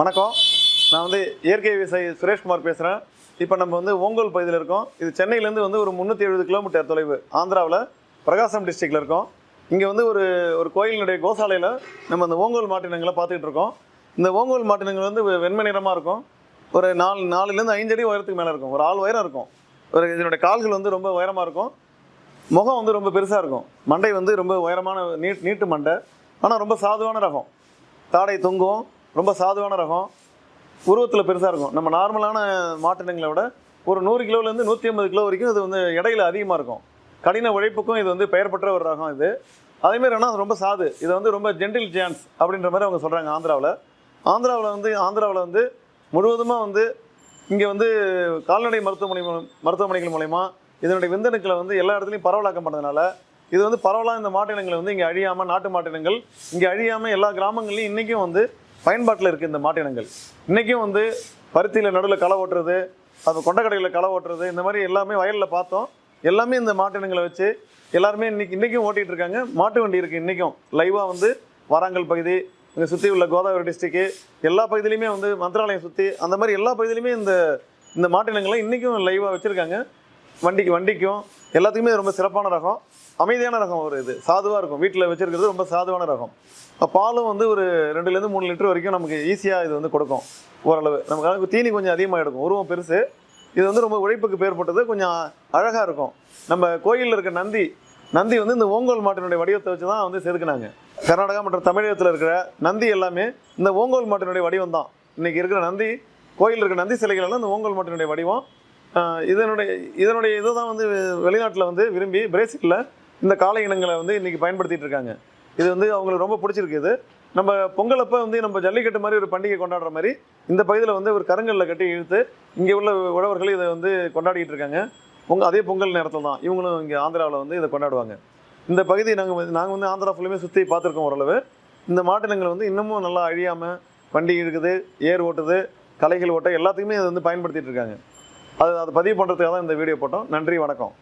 வணக்கம். நான் வந்து இயற்கை விவசாயி சுரேஷ்குமார் பேசுகிறேன் இப்போ நம்ம வந்து ஓங்கோல் பகுதியில் இருக்கோம். இது சென்னையிலேருந்து வந்து ஒரு முந்நூற்றி எழுபது கிலோமீட்டர் தொலைவு ஆந்திராவில் பிரகாசம் டிஸ்ட்ரிக்டில் இருக்கோம். இங்கே வந்து ஒரு ஒரு கோயிலினுடைய கோசாலையில் நம்ம அந்த ஓங்கோல் மாட்டினங்களை பார்த்துக்கிட்டு இருக்கோம். இந்த ஓங்கோல் மாட்டினங்கள் வந்து வெண்மை நிறமாக இருக்கும். ஒரு நாலு நாலுலேருந்து ஐந்து அடி உயரத்துக்கு மேலே இருக்கும். ஒரு ஆள் உயரம் இருக்கும். ஒரு இதனுடைய கால்கள் வந்து ரொம்ப உயரமாக இருக்கும். முகம் வந்து ரொம்ப பெருசாக இருக்கும். மண்டை வந்து ரொம்ப உயரமான நீட் நீட்டு மண்டை. ஆனால் ரொம்ப சாதுவான ரகம். தாடை தொங்கும். ரொம்ப சாதுவான ரகம். உருவத்தில் பெருசாக இருக்கும். நம்ம நார்மலான மாட்டினங்களை விட ஒரு நூறு கிலோலேருந்து நூற்றி ஐம்பது கிலோ வரைக்கும் இது வந்து இடையில அதிகமாக இருக்கும். கடின உழைப்புக்கும் இது வந்து பெயர் பெற்ற ஒரு ரகம் இது. அதேமாதிரி ஆனால் அது ரொம்ப சாது. இது வந்து ரொம்ப ஜென்டில் ஜான்ஸ் அப்படின்ற மாதிரி அவங்க சொல்கிறாங்க ஆந்திராவில். ஆந்திராவில் வந்து ஆந்திராவில் வந்து முழுவதுமாக வந்து இங்கே வந்து கால்நடை மருத்துவமனை மருத்துவமனைகள் மூலயமா இதனுடைய விந்தணுக்களை வந்து எல்லா இடத்துலையும் பரவலாக்கம் பண்ணதுனால இது வந்து பரவலாக இந்த மாட்டினங்களை வந்து இங்கே அழியாமல் நாட்டு மாட்டினங்கள் இங்கே அழியாமல் எல்லா கிராமங்கள்லையும் இன்றைக்கும் வந்து பயன்பாட்டில் இருக்குது இந்த மாட்டினங்கள். இன்றைக்கும் வந்து பருத்தியில் நடுவில் களை ஓட்டுறது அது கொண்டக்கடையில் களை ஓட்டுறது இந்த மாதிரி எல்லாமே வயலில் பார்த்தோம். எல்லாமே இந்த மாட்டினங்களை வச்சு எல்லாருமே இன்னைக்கு இன்றைக்கும் ஓட்டிகிட்டு இருக்காங்க. மாட்டு வண்டி இருக்குது இன்றைக்கும் லைவாக வந்து வாராங்கல் பகுதி இங்கே சுற்றி உள்ள கோதாவரி டிஸ்ட்ரிக்கு எல்லா பகுதியிலையுமே வந்து மந்திராலயம் சுற்றி அந்த மாதிரி எல்லா பகுதியிலையுமே இந்த இந்த மாட்டினங்களை இன்றைக்கும் லைவாக வச்சுருக்காங்க. வண்டிக்கு வண்டிக்கும் எல்லாத்துக்குமே ரொம்ப சிறப்பான ரகம். அமைதியான ரகம் ஒரு இது. சாதுவாக இருக்கும். வீட்டில் வச்சிருக்கிறது ரொம்ப சாதுவான ரகம். பாலும் வந்து ஒரு ரெண்டுலேருந்து மூணு லிட்டர் வரைக்கும் நமக்கு ஈஸியாக இது வந்து கொடுக்கும். ஓரளவு. நமக்கு தீனி கொஞ்சம் அதிகமாக எடுக்கும் உருவம் பெருசு. இது வந்து ரொம்ப உழைப்புக்கு பேர்பட்டது கொஞ்சம் அழகாக இருக்கும். நம்ம கோயிலில் இருக்க நந்தி நந்தி வந்து இந்த ஓங்கோல் மாட்டினுடைய வடிவத்தை வச்சு தான் வந்து செதுக்குனாங்க. கர்நாடகா மற்றும் தமிழகத்தில் இருக்கிற நந்தி எல்லாமே இந்த ஓங்கோல் மாட்டினுடைய வடிவம் தான். இன்றைக்கி இருக்கிற நந்தி கோயிலில் இருக்கிற நந்தி சிலைகள் எல்லாம் இந்த ஓங்கோல் மாட்டினுடைய வடிவம். இதனுடைய இதனுடைய இதை தான் வந்து வெளிநாட்டில் வந்து விரும்பி பிரேசிலில் இந்த காளை இனங்களை வந்து இன்றைக்கி பயன்படுத்திகிட்டு இருக்காங்க. இது வந்து அவங்களுக்கு ரொம்ப பிடிச்சிருக்கு இது. நம்ம பொங்கல் அப்போ வந்து நம்ம ஜல்லிக்கட்டு மாதிரி ஒரு பண்டிகை கொண்டாடுற மாதிரி இந்த பகுதியில் வந்து ஒரு கருங்கல்ல கட்டி இழுத்து இங்கே உள்ள உழவர்கள் இதை வந்து கொண்டாடிட்டு இருக்காங்க. பொங்கல் அதே பொங்கல் நேரத்தில் தான் இவங்களும் இங்கே ஆந்திராவில் வந்து இதை கொண்டாடுவாங்க. இந்த பகுதி நாங்கள் நாங்கள் வந்து ஆந்திரா ஃபுல்லுமே சுற்றி பார்த்துருக்கோம் ஓரளவு. இந்த மாட்டினங்கள் வந்து இன்னமும் நல்லா அழியாமல் வண்டி இருக்குது ஏர் ஓட்டுது கலைகள் ஓட்ட எல்லாத்துக்குமே இதை வந்து பயன்படுத்திகிட்டு இருக்காங்க. அது அதை பதிவு பண்ணுறதுக்காக தான் இந்த வீடியோ போட்டோம். நன்றி வணக்கம்.